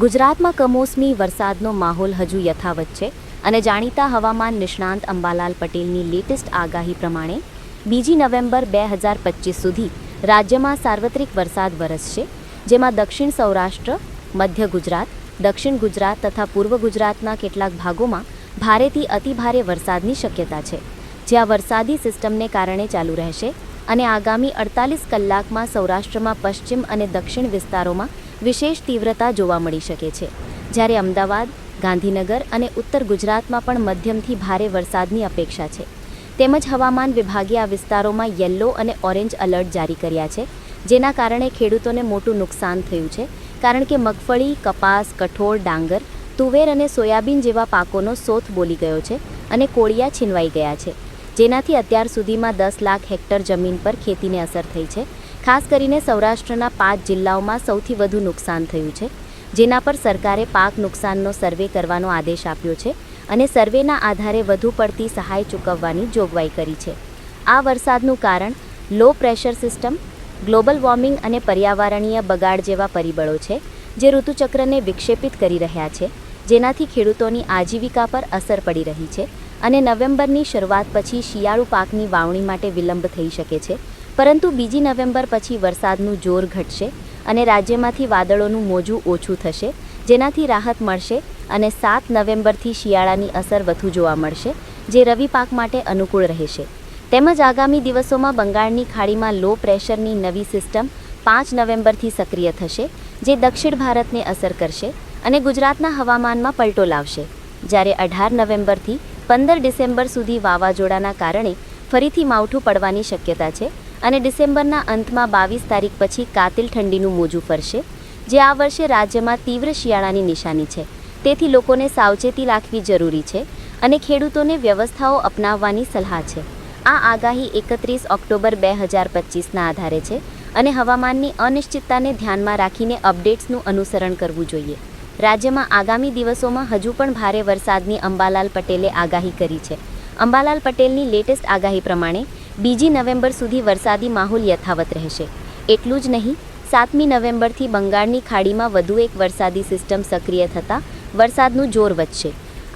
ગુજરાતમાં કમોસમી વરસાદનો માહોલ હજુ યથાવત છે અને જાણીતા હવામાન નિષ્ણાંત અંબાલાલ પટેલની લેટેસ્ટ આગાહી પ્રમાણે બીજી નવેમ્બર બે હજાર પચીસ સુધી રાજ્યમાં સાર્વત્રિક વરસાદ વરસશે, જેમાં દક્ષિણ સૌરાષ્ટ્ર, મધ્ય ગુજરાત, દક્ષિણ ગુજરાત તથા પૂર્વ ગુજરાતના કેટલાક ભાગોમાં ભારેથી અતિભારે વરસાદની શક્યતા છે, જ્યાં વરસાદી સિસ્ટમને કારણે ચાલુ રહેશે અને આગામી અડતાલીસ કલાકમાં સૌરાષ્ટ્રમાં પશ્ચિમ અને દક્ષિણ વિસ્તારોમાં વિશેષ તીવ્રતા જોવા મળી શકે છે. જ્યારે અમદાવાદ, ગાંધીનગર અને ઉત્તર ગુજરાતમાં પણ મધ્યમથી ભારે વરસાદની અપેક્ષા છે. તેમજ હવામાન વિભાગે આ વિસ્તારોમાં યલો અને ઓરેન્જ એલર્ટ જારી કર્યા છે, જેના કારણે ખેડૂતોને મોટું નુકસાન થયું છે, કારણ કે મગફળી, કપાસ, કઠોળ, ડાંગર, તુવેર અને સોયાબીન જેવા પાકોનો સોથ બોલી ગયો છે અને કોળિયા છીનવાઈ ગયા છે. જેનાથી અત્યાર સુધીમાં દસ લાખ હેક્ટર જમીન પર ખેતીને અસર થઈ છે. ખાસ કરીને સૌરાષ્ટ્રના પાંચ જિલ્લાઓમાં સૌથી વધુ નુકસાન થયું છે. જેના પર સરકારે પાક નુકસાનનો સર્વે કરવાનો આદેશ આપ્યો છે અને સર્વેના આધારે વધુ પડતી સહાય ચૂકવવાની જોગવાઈ કરી છે. આ વરસાદનું કારણ low pressure system, global warming અને પર્યાવરણીય બગાડ જેવા પરિબળો છે, જે ઋતુચક્રને વિક્ષેપિત કરી રહ્યા છે, જેનાથી ખેડૂતોની આજીવિકા પર અસર પડી રહી છે અને નવેમ્બરની શરૂઆત પછી શિયાળુ પાકની વાવણી માટે વિલંબ થઈ શકે છે. પરંતુ બીજી નવેમ્બર પછી વરસાદનું જોર ઘટશે અને રાજ્યમાંથી વાદળોનું મોજું ઓછું થશે, જેનાથી રાહત મળશે અને સાત નવેમ્બરથી શિયાળાની અસર વધુ જોવા મળશે, જે રવિ પાક માટે અનુકૂળ રહેશે. તેમજ આગામી દિવસોમાં બંગાળની ખાડીમાં લો પ્રેશરની નવી સિસ્ટમ પાંચ નવેમ્બરથી સક્રિય થશે, જે દક્ષિણ ભારતને અસર કરશે અને ગુજરાતના હવામાનમાં પલટો લાવશે. જ્યારે અઢાર નવેમ્બરથી પંદર ડિસેમ્બર સુધી વાવાઝોડાના કારણે ફરીથી માવઠું પડવાની શક્યતા છે અને ડિસેમ્બરના અંતમાં બાવીસ તારીખ પછી કાતિલ ઠંડીનું મોજું ફરશે, જે આ વર્ષે રાજ્યમાં તીવ્ર શિયાળાની નિશાની છે. તેથી લોકોને સાવચેતી રાખવી જરૂરી છે અને ખેડૂતોને વ્યવસ્થાઓ અપનાવવાની સલાહ છે. આ આગાહી એકત્રીસ ઓક્ટોબર બે હજાર પચીસના આધારે છે અને હવામાનની અનિશ્ચિતતાને ધ્યાનમાં રાખીને અપડેટ્સનું અનુસરણ કરવું જોઈએ. રાજ્યમાં આગામી દિવસોમાં હજુ પણ ભારે વરસાદની અંબાલાલ પટેલે આગાહી કરી છે. અંબાલાલ પટેલની લેટેસ્ટ આગાહી પ્રમાણે, બીજી નવેમ્બર સુધી વરસાદી માહોલ યથાવત રહેશે. એટલું જ નહીં, સાતમી નવેમ્બરથી બંગાળની ખાડીમાં વધુ એક વરસાદી સિસ્ટમ સક્રિય થતાં વરસાદનું જોર વધશે.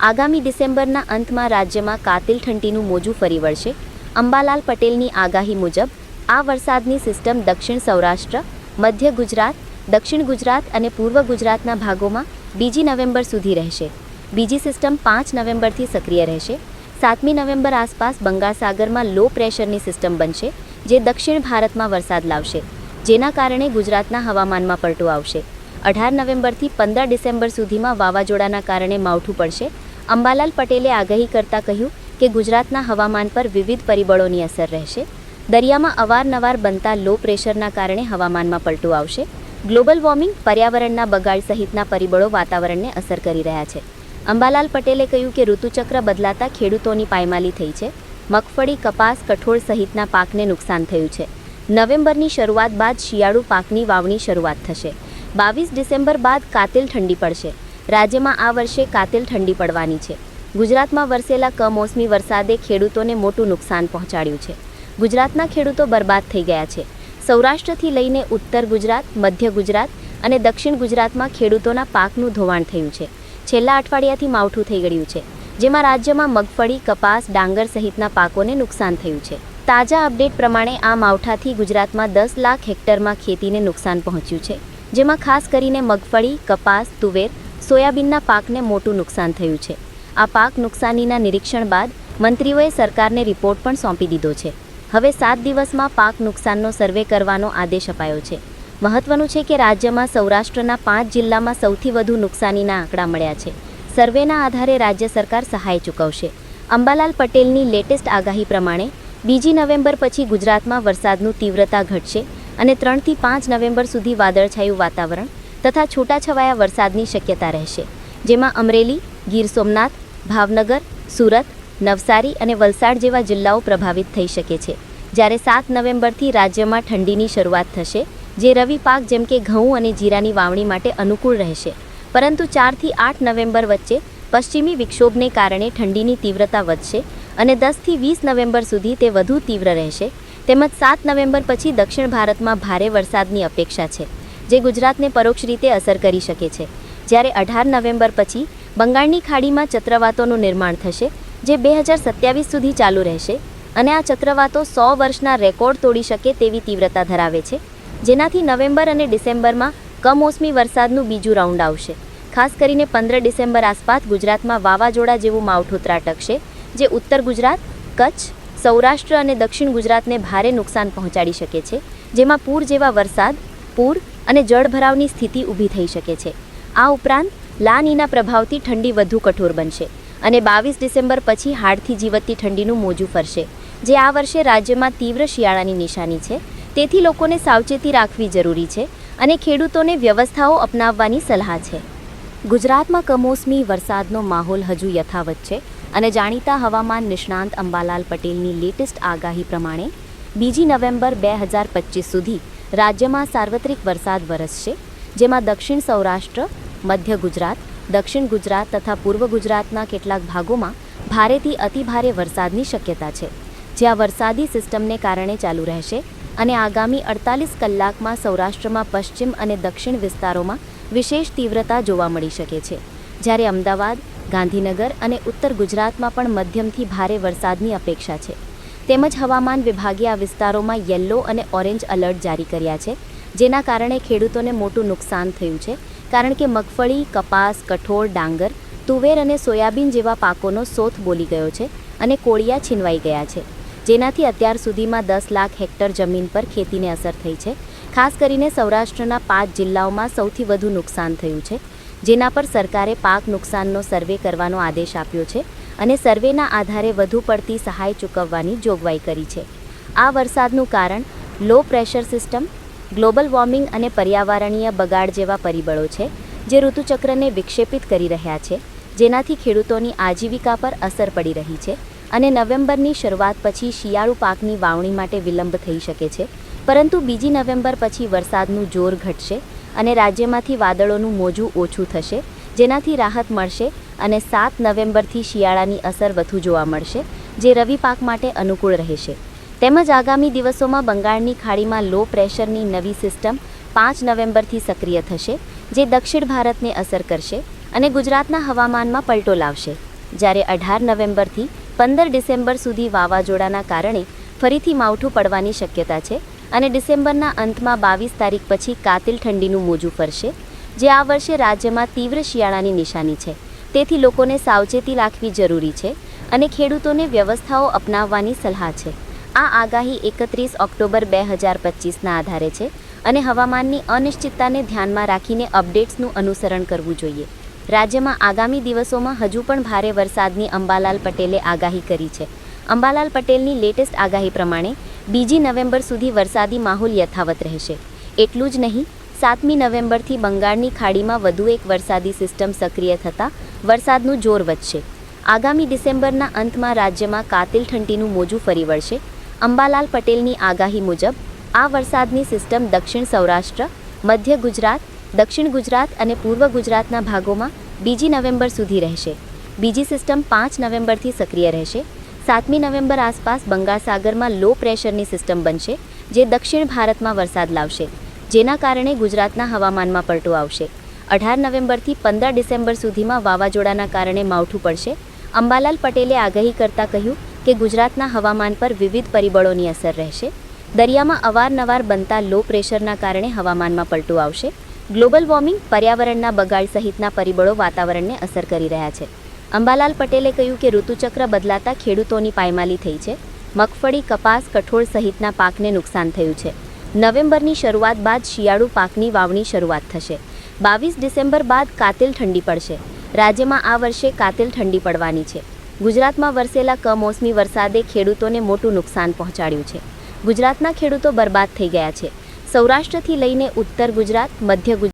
આગામી ડિસેમ્બરના અંતમાં રાજ્યમાં કાતિલ ઠંડીનું મોજું ફરી વળશે. અંબાલાલ પટેલની આગાહી મુજબ, આ વરસાદની સિસ્ટમ દક્ષિણ સૌરાષ્ટ્ર, મધ્ય ગુજરાત દક્ષિણ ગુજરાત અને પૂર્વ ગુજરાતના ભાગોમાં બીજી નવેમ્બર સુધી રહેશે. બીજી સિસ્ટમ પાંચ નવેમ્બરથી સક્રિય રહેશે. સાતમી નવેમ્બર આસપાસ બંગાળ સાગરમાં લો પ્રેશરની સિસ્ટમ બનશે, જે દક્ષિણ ભારતમાં વરસાદ લાવશે, જેના કારણે ગુજરાતના હવામાનમાં પલટો આવશે. અઢાર નવેમ્બરથી પંદર ડિસેમ્બર સુધીમાં વાવાઝોડાના કારણે માવઠું પડશે. અંબાલાલ પટેલે આગાહી કરતાં કહ્યું કે ગુજરાતના હવામાન પર વિવિધ પરિબળોની અસર રહેશે. દરિયામાં અવારનવાર બનતા લો પ્રેશરના કારણે હવામાનમાં પલટો આવશે. ગ્લોબલ વોર્મિંગ પર્યાવરણના બગાડ સહિતના પરિબળો વાતાવરણને અસર કરી રહ્યા છે. અંબાલાલ પટેલે કહ્યું કે ઋતુચક્ર બદલાતા ખેડૂતોની પાયમાલી થઈ છે. મગફળી, કપાસ, કઠોળ સહિતના પાકને નુકસાન થયું છે. નવેમ્બરની શરૂઆત બાદ શિયાળુ પાકની વાવણી શરૂઆત થશે. બાવીસ ડિસેમ્બર બાદ કાતિલ ઠંડી પડશે. રાજ્યમાં આ વર્ષે કાતિલ ઠંડી પડવાની છે. ગુજરાતમાં વરસેલા કમોસમી વરસાદે ખેડૂતોને મોટું નુકસાન પહોંચાડ્યું છે. ગુજરાતના ખેડૂતો બરબાદ થઈ ગયા છે. સૌરાષ્ટ્રથી લઈને ઉત્તર ગુજરાત, મધ્ય ગુજરાત અને દક્ષિણ ગુજરાતમાં ખેડૂતોના પાકનું ધોવાણ થયું છે. છેલ્લા અઠવાડિયાથી માવઠું થઈ ગયું છે, જેમાં રાજ્યમાં મગફળી, કપાસ, ડાંગર સહિતના પાકોને નુકસાન થયું છે. તાજા અપડેટ પ્રમાણે આ માવઠાથી ગુજરાતમાં દસ લાખ હેક્ટરમાં ખેતીને નુકસાન પહોંચ્યું છે, જેમાં ખાસ કરીને મગફળી, કપાસ, તુવેર, સોયાબીનના પાકને મોટું નુકસાન થયું છે. આ પાક નુકસાનીના નિરીક્ષણ બાદ મંત્રીઓએ સરકારને રિપોર્ટ પણ સોંપી દીધો છે. હવે સાત દિવસમાં પાક નુકસાનનો સર્વે કરવાનો આદેશ અપાયો છે. મહત્વનું છે કે રાજ્યમાં સૌરાષ્ટ્રના પાંચ જિલ્લામાં સૌથી વધુ નુકસાનીના આંકડા મળ્યા છે. સર્વેના આધારે રાજ્ય સરકાર સહાય ચૂકવશે. અંબાલાલ પટેલની લેટેસ્ટ આગાહી પ્રમાણે, બીજી નવેમ્બર પછી ગુજરાતમાં વરસાદનું તીવ્રતા ઘટશે અને ત્રણથી પાંચ નવેમ્બર સુધી વાદળછાયું વાતાવરણ તથા છૂટાછવાયા વરસાદની શક્યતા રહેશે. જેમાં અમરેલી, ગીર સોમનાથ, ભાવનગર, સુરત નવસારી અને વલસાડ જેવા જિલ્લાઓ પ્રભાવિત થઈ શકે છે. જ્યારે સાત નવેમ્બરથી રાજ્યમાં ઠંડીની શરૂઆત થશે, જે રવિ પાક જેમ કે ઘઉં અને જીરાની વાવણી માટે અનુકૂળ રહેશે. પરંતુ ચારથી આઠ નવેમ્બર વચ્ચે પશ્ચિમી વિક્ષોભને કારણે ઠંડીની તીવ્રતા વધશે અને દસથી વીસ નવેમ્બર સુધી તે વધુ તીવ્ર રહેશે. તેમજ સાત નવેમ્બર પછી દક્ષિણ ભારતમાં ભારે વરસાદની અપેક્ષા છે, જે ગુજરાતને પરોક્ષ રીતે અસર કરી શકે છે. જ્યારે અઢાર નવેમ્બર પછી બંગાળની ખાડીમાં ચક્રવાતોનું નિર્માણ થશે જે બે હજાર સત્યાવીસ સુધી ચાલુ રહેશે અને આ ચક્રવાતો સો વર્ષના રેકોર્ડ તોડી શકે તેવી તીવ્રતા ધરાવે છે. જેનાથી નવેમ્બર અને ડિસેમ્બરમાં કમોસમી વરસાદનું બીજું રાઉન્ડ આવશે. ખાસ કરીને પંદર ડિસેમ્બર આસપાસ ગુજરાતમાં વાવાઝોડા જેવું માવઠું ત્રાટકશે, જે ઉત્તર ગુજરાત, કચ્છ, સૌરાષ્ટ્ર અને દક્ષિણ ગુજરાતને ભારે નુકસાન પહોંચાડી શકે છે, જેમાં પૂર જેવા વરસાદ, પૂર અને જળભરાવની સ્થિતિ ઊભી થઈ શકે છે. આ ઉપરાંત લાનીના પ્રભાવથી ઠંડી વધુ કઠોર બનશે. અને બાવીસ ડિસેમ્બર પછી હાડથી જીવતી ઠંડીનું મોજું ફરશે, જે આ વર્ષે રાજ્યમાં તીવ્ર શિયાળાની નિશાની છે. તેથી લોકોને સાવચેતી રાખવી જરૂરી છે અને ખેડૂતોને વ્યવસ્થાઓ અપનાવવાની સલાહ છે. ગુજરાતમાં કમોસમી વરસાદનો માહોલ હજુ યથાવત છે અને જાણીતા હવામાન નિષ્ણાંત અંબાલાલ પટેલની લેટેસ્ટ આગાહી પ્રમાણે, બીજી નવેમ્બર બે હજાર પચીસ સુધી રાજ્યમાં સાર્વત્રિક વરસાદ વરસશે, જેમાં દક્ષિણ સૌરાષ્ટ્ર, મધ્ય ગુજરાત દક્ષિણ ગુજરાત તથા પૂર્વ ગુજરાતના કેટલાક ભાગોમાં ભારેથી અતિભારે વરસાદની શક્યતા છે. જ્યાં વરસાદી સિસ્ટમને કારણે ચાલુ રહેશે અને આગામી અડતાલીસ કલાકમાં સૌરાષ્ટ્રમાં પશ્ચિમ અને દક્ષિણ વિસ્તારોમાં વિશેષ તીવ્રતા જોવા મળી શકે છે. જ્યારે અમદાવાદ, ગાંધીનગર અને ઉત્તર ગુજરાતમાં પણ મધ્યમથી ભારે વરસાદની અપેક્ષા છે. તેમજ હવામાન વિભાગે આ વિસ્તારોમાં યલો અને ઓરેન્જ એલર્ટ જારી કર્યા છે, જેના કારણે ખેડૂતોને મોટું નુકસાન થયું છે કારણ કે મગફળી, કપાસ, કઠોળ, ડાંગર, તુવેર અને સોયાબીન જેવા પાકોનો સોથ બોલી ગયો છે અને કોળિયા છીનવાઈ ગયા છે. જેનાથી અત્યાર સુધીમાં દસ લાખ હેક્ટર જમીન પર ખેતીને અસર થઈ છે. ખાસ કરીને સૌરાષ્ટ્રના પાંચ જિલ્લાઓમાં સૌથી વધુ નુકસાન થયું છે. જેના પર સરકારે પાક નુકસાનનો સર્વે કરવાનો આદેશ આપ્યો છે અને સર્વેના આધારે વધુ પડતી સહાય ચૂકવવાની જોગવાઈ કરી છે. આ વરસાદનું કારણ low pressure system global warming અને પર્યાવરણીય બગાડ જેવા પરિબળો છે, જે ઋતુચક્રને વિક્ષેપિત કરી રહ્યા છે, જેનાથી ખેડૂતોની આજીવિકા પર અસર પડી રહી છે અને નવેમ્બરની શરૂઆત પછી શિયાળુ પાકની વાવણી માટે વિલંબ થઈ શકે છે, પરંતુ બીજી નવેમ્બર પછી વરસાદનું જોર ઘટશે અને રાજ્યમાંથી વાદળોનું મોજું ઓછું થશે, જેનાથી રાહત મળશે અને સાત નવેમ્બરથી શિયાળાની અસર વધુ જોવા મળશે, જે રવિ પાક માટે અનુકૂળ રહેશે. તેમજ આગામી દિવસોમાં બંગાળની ખાડીમાં લો પ્રેશરની નવી સિસ્ટમ પાંચ નવેમ્બરથી સક્રિય થશે, જે દક્ષિણ ભારતને અસર કરશે અને ગુજરાતના હવામાનમાં પલટો લાવશે. જ્યારે અઢાર નવેમ્બરથી પંદર ડિસેમ્બર સુધી વાવાઝોડાના કારણે ફરીથી માવઠું પડવાની શક્યતા છે અને ડિસેમ્બરના અંતમાં બાવીસ તારીખ પછી કાતિલ ઠંડીનું મોજું ફરશે, જે આ વર્ષે રાજ્યમાં તીવ્ર શિયાળાની નિશાની છે. તેથી લોકોને સાવચેતી રાખવી જરૂરી છે અને ખેડૂતોને વ્યવસ્થાઓ અપનાવવાની સલાહ છે. આ આગાહી એકત્રીસ ઓક્ટોબર બે હજાર પચીસના આધારે છે અને હવામાનની અનિશ્ચિતતાને ધ્યાનમાં રાખીને અપડેટ્સનું અનુસરણ કરવું જોઈએ. રાજ્યમાં આગામી દિવસોમાં હજુ પણ ભારે વરસાદની અંબાલાલ પટેલે આગાહી કરી છે. અંબાલાલ પટેલની લેટેસ્ટ આગાહી પ્રમાણે, બીજી નવેમ્બર સુધી વરસાદી માહોલ યથાવત રહેશે. એટલું જ નહીં, સાતમી નવેમ્બરથી બંગાળની ખાડીમાં વધુ એક વરસાદી સિસ્ટમ સક્રિય થતાં વરસાદનું જોર વધશે. આગામી ડિસેમ્બરના અંતમાં રાજ્યમાં કાતિલ ઠંડીનું મોજું ફરી વળશે અંબાલાલ પટેલની આગાહી મુજબ, આ વરસાદની સિસ્ટમ દક્ષિણ સૌરાષ્ટ્ર, મધ્ય ગુજરાત, દક્ષિણ ગુજરાત અને પૂર્વ ગુજરાતના ભાગોમાં બીજી નવેમ્બર સુધી રહેશે. બીજી સિસ્ટમ પાંચ નવેમ્બરથી સક્રિય રહેશે. સાતમી નવેમ્બર આસપાસ બંગાળ સાગરમાં લો પ્રેશરની સિસ્ટમ બનશે, જે દક્ષિણ ભારતમાં વરસાદ લાવશે, જેના કારણે ગુજરાતના હવામાનમાં પલટો આવશે. અઢાર નવેમ્બરથી પંદર ડિસેમ્બર સુધીમાં વાવાઝોડાના કારણે માવઠું પડશે. અંબાલાલ પટેલે આગાહી કરતાં કહ્યું કે ગુજરાતના હવામાન પર વિવિધ પરિબળોની અસર રહેશે. દરિયામાં અવારનવાર બનતા લો પ્રેશરના કારણે હવામાનમાં પલટો આવશે. ગ્લોબલ વોર્મિંગ પર્યાવરણના બગાડ સહિતના પરિબળો વાતાવરણને અસર કરી રહ્યા છે. અંબાલાલ પટેલે કહ્યું કે ઋતુચક્ર બદલાતા ખેડૂતોની પાયમાલી થઈ છે. મગફળી, કપાસ, કઠોળ સહિતના પાકને નુકસાન થયું છે. નવેમ્બરની શરૂઆત બાદ શિયાળુ પાકની વાવણી શરૂઆત થશે. બાવીસ ડિસેમ્બર બાદ કાતિલ ઠંડી પડશે. રાજ્યમાં આ વર્ષે કાતિલ ઠંડી પડવાની છે. ગુજરાતમાં વરસેલા કમોસમી વરસાદે ખેડૂતોને મોટું નુકસાન પહોંચાડ્યું છે. ગુજરાતના ખેડૂતો બરબાદ થઈ ગયા છે. સૌરાષ્ટ્રથી લઈને ઉત્તર ગુજરાત, મધ્ય